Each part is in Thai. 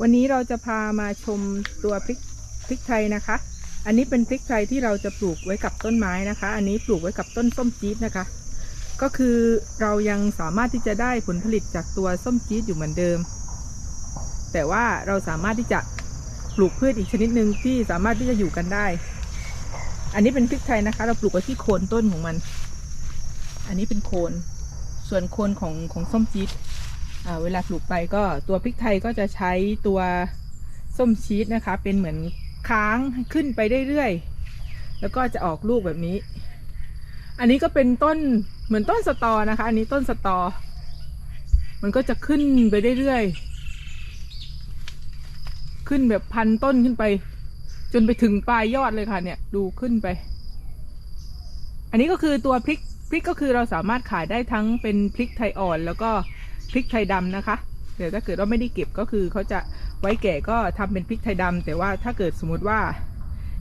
วันนี้เราจะพามาชมตัวพริกพริกไทยนะคะ อันนี้เป็นพริกไทยที่เราจะปลูกไว้กับต้นไม้นะคะ อันนี้ปลูกไว้กับต้นส้มจี๊ดนะคะ ก็คือเรายังสามารถที่จะได้ผลผลิตจากตัวส้มจี๊ดอยู่เหมือนเดิม แต่ว่าเราสามารถที่จะปลูกพืชอีกชนิดหนึ่งที่สามารถที่จะอยู่กันได้ อันนี้เป็นพริกไทยนะคะ เราปลูกไว้ที่โคนต้นของมัน อันนี้เป็นโคน ส่วนโคนของของส้มจี๊ด เวลาปลูกไปก็ตัวพริกไทยก็จะใช้ตัวส้มชีสนะคะ เป็นเหมือนค้างขึ้นไปเรื่อยๆแล้วก็จะออกลูกแบบนี้ อันนี้ก็เป็นต้นเหมือนต้นสตอนะคะ อันนี้ต้นสตอ มันก็จะขึ้นไปเรื่อยๆขึ้นแบบพันต้นขึ้นไป จนไปถึงปลายยอดเลยค่ะ เนี่ยดูขึ้นไป อันนี้ก็คือตัวพริกพริกก็คือเราสามารถขายได้ทั้งเป็นพริกไทยอ่อนแล้วก็ พริกไทยดำนะคะเดี๋ยวถ้าเกิดว่าไม่ได้เก็บก็คือเขาจะไว้แก่ก็ทำเป็นพริกไทยดำแต่ว่าถ้าเกิดสมมติว่า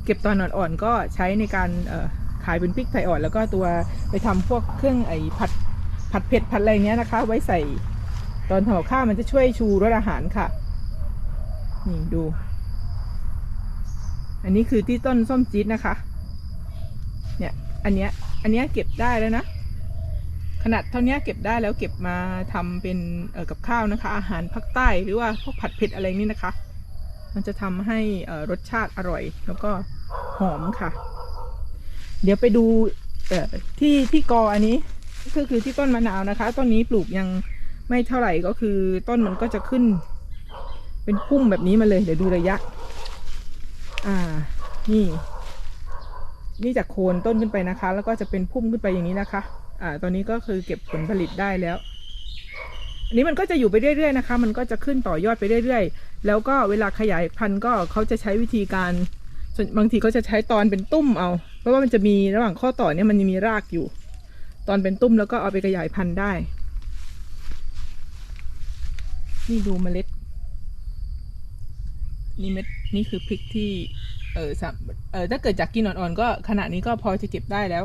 เก็บตอนอ่อนๆก็ใช้ในการเออขายเป็นพริกไทยอ่อน แล้วก็ตัวไปทำพวกเครื่องไอ้ผัดผัดเผ็ดผัดอะไรเงี้ยนะคะ ไว้ใส่ตอนทำกับข้าวมันจะช่วยชูรสอาหารค่ะนี่ดู อันนี้คือที่ต้นส้มจี๊ดนะคะ เนี่ย อันเนี้ย อันเนี้ยเก็บได้แล้วนะ ขนาดเท่านี้เก็บได้แล้วเก็บมาทำเป็นกับข้าวนะคะ อาหารภาคใต้หรือว่าพวกผัดเผ็ดอะไรนี่นะคะ มันจะทำให้รสชาติอร่อย แล้วก็หอมค่ะ เดี๋ยวไปดูที่ที่กออันนี้ก็คือที่ต้นมะนาวนะคะต้นนี้ปลูกยังไม่เท่าไหร่ก็คือต้นมันก็จะขึ้น เป็นพุ่มแบบนี้มาเลย เดี๋ยวดูระยะ อ่า นี่ นี่จากโคนต้นขึ้นไปนะคะ แล้วก็จะเป็นพุ่มขึ้นไปอย่างนี้นะคะ อ่าตอนนี้ก็คือเก็บผลผลิตได้แล้วอันนี้มันก็จะอยู่ไปเรื่อยๆนะคะ มันก็จะขึ้นต่อยอดไปเรื่อยๆ แล้วก็เวลาขยายพันธุ์ก็เขาจะใช้วิธีการบางทีเขาจะใช้ตอนเป็นตุ้มเอา เพราะว่ามันจะมีระหว่างข้อต่อเนี่ยมันมีรากอยู่ ตอนเป็นตุ้มแล้วก็เอาไปขยายพันธุ์ได้ นี่ดูเมล็ด นี่เม็ดนี่คือพริกที่ เออสามเออถ้าเกิดจากกินอ่อนๆก็ขณะนี้ก็พอจะเก็บได้แล้ว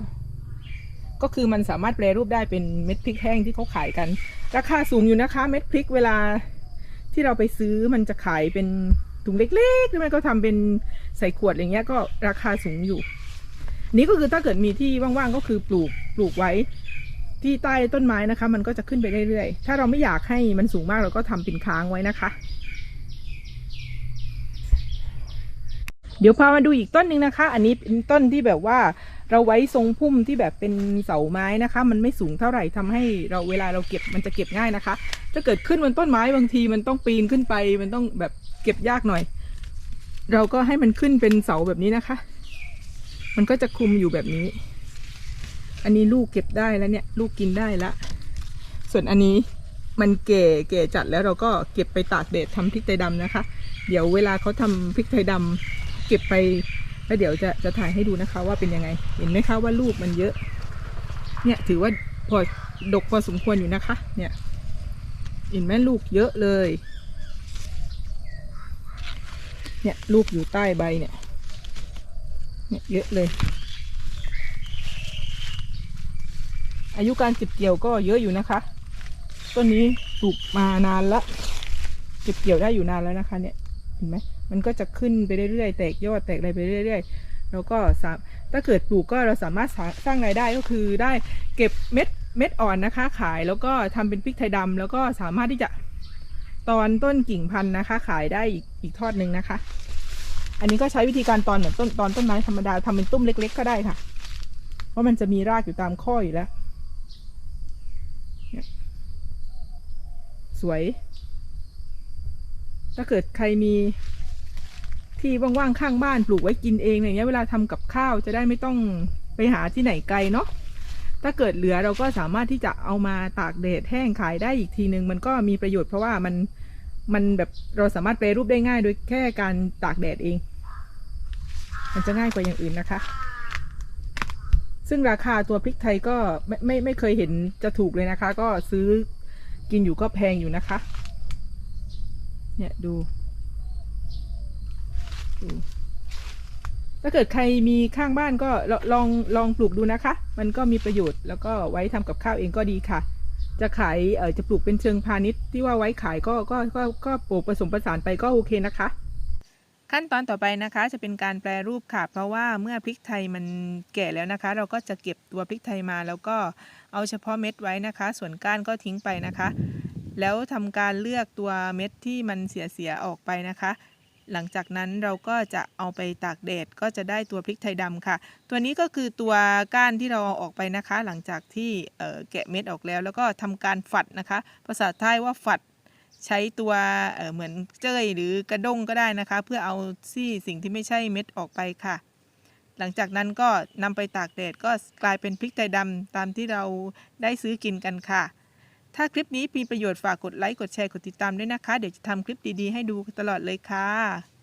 ก็คือมันสามารถแปรรูปได้เป็นเม็ดพริกแห้งที่เขาขายกัน ราคาสูงอยู่นะคะ เม็ดพริกเวลาที่เราไปซื้อมันจะขายเป็นถุงเล็กๆหรือไม่ก็ทำเป็นใส่ขวดอะไรเงี้ยก็ราคาสูงอยู่ นี่ก็คือถ้าเกิดมีที่ว่างๆก็คือปลูกปลูกไว้ที่ใต้ต้นไม้นะคะ มันก็จะขึ้นไปเรื่อยๆ ถ้าเราไม่อยากให้มันสูงมากเราก็ทำเป็นค้างไว้นะคะ เดี๋ยวพามาดูอีกต้นหนึ่งนะคะ อันนี้เป็นต้นที่แบบว่า เราไว้ทรงพุ่มที่แบบเป็นเสาไม้นะคะ มันไม่สูงเท่าไหร่ทำให้เราเวลาเราเก็บมันจะเก็บง่ายนะคะถ้าเกิดขึ้นบนต้นไม้บางทีมันต้องปีนขึ้นไป มันต้องแบบเก็บยากหน่อย เราก็ให้มันขึ้นเป็นเสาแบบนี้นะคะ มันก็จะคลุมอยู่แบบนี้ อันนี้ลูกเก็บได้แล้วเนี่ย ลูกกินได้ละ ส่วนอันนี้มันเก่เก่จัดแล้วเราก็เก็บไปตากแดดทำพริกไทยดำนะคะ เดี๋ยวเวลาเขาทำพริกไทยดำเก็บไป แล้วเดี๋ยวจะจะถ่ายให้ดูนะคะว่าเป็นยังไง เห็นไหมคะว่าลูกมันเยอะ เนี่ยถือว่าพอดกพอสมควรอยู่นะคะ เนี่ย เห็นไหมลูกเยอะเลย เนี่ยลูกอยู่ใต้ใบเนี่ย เนี่ยเยอะเลย อายุการเก็บเกี่ยวก็เยอะอยู่นะคะ ต้นนี้ปลูกมานานละ เก็บเกี่ยวได้อยู่นานแล้วนะคะเนี่ย เห็นไหมมันก็จะขึ้นไปเรื่อยๆ แตกยอดแตกอะไรไปเรื่อยๆ แล้วก็ถ้าเกิดปลูกก็เราสามารถสร้างรายได้ก็คือได้เก็บเม็ดเม็ดอ่อนนะคะ ขายแล้วก็ทำเป็นพริกไทยดำแล้วก็สามารถที่จะตอนต้นกิ่งพันธุ์นะคะ ขายได้อีกอีกทอดหนึ่งนะคะ อันนี้ก็ใช้วิธีการตอนเหมือนต้นตอนต้นไม้ธรรมดาทำเป็นตุ้มเล็ก ๆ ก็ได้ค่ะ เพราะมันจะมีรากอยู่ตามข้ออยู่แล้วสวย ถ้าเกิดใครมีที่ว่างๆข้างบ้านปลูกไว้กินเองอย่างเงี้ยเวลาทำกับข้าวจะได้ไม่ต้องไปหาที่ไหนไกลเนาะถ้าเกิดเหลือเราก็สามารถที่จะเอามาตากแดดแห้งขายได้อีกทีนึง มันก็มีประโยชน์เพราะว่ามันมันแบบเราสามารถแปรรูปได้ง่ายโดยแค่การตากแดดเอง มันจะง่ายกว่าอย่างอื่นนะคะ ซึ่งราคาตัวพริกไทยก็ไม่ไม่ไม่เคยเห็นจะถูกเลยนะคะ ก็ซื้อกินอยู่ก็แพงอยู่นะคะ เนี่ยดูดูถ้าเกิดใครมีข้างบ้านก็ลองลองปลูกดูนะคะ มันก็มีประโยชน์แล้วก็ไว้ทำกับข้าวเองก็ดีค่ะ จะขายเออจะปลูกเป็นเชิงพาณิชย์ที่ว่าไว้ขายก็ก็ก็ก็ปลูกผสมผสานไปก็โอเคนะคะ ขั้นตอนต่อไปนะคะจะเป็นการแปรรูปค่ะ เพราะว่าเมื่อพริกไทยมันแก่แล้วนะคะ เราก็จะเก็บตัวพริกไทยมาแล้วก็เอาเฉพาะเม็ดไว้นะคะ ส่วนก้านก็ทิ้งไปนะคะ แล้วทำการเลือกตัวเม็ดที่มันเสียๆออกไปนะคะ หลังจากนั้นเราก็จะเอาไปตากแดดก็จะได้ตัวพริกไทยดำค่ะ ตัวนี้ก็คือตัวก้านที่เราเอาออกไปนะคะ หลังจากที่แกะเม็ดออกแล้ว แล้วก็ทำการฝัดนะคะ ภาษาไทยว่าฝัดใช้ตัวเเหมือนเจ้ยหรือกระด้งก็ได้นะคะ เพื่อเอาซี่สิ่งที่ไม่ใช่เม็ดออกไปค่ะ หลังจากนั้นก็นำไปตากแดดก็กลายเป็นพริกไทยดำตามที่เราได้ซื้อกินกันค่ะ ถ้าคลิปนี้มีประโยชน์ฝากกดไลค์ กดแชร์ กดติดตามด้วยนะคะ เดี๋ยวจะทำคลิปดีๆ ให้ดูตลอดเลยค่ะ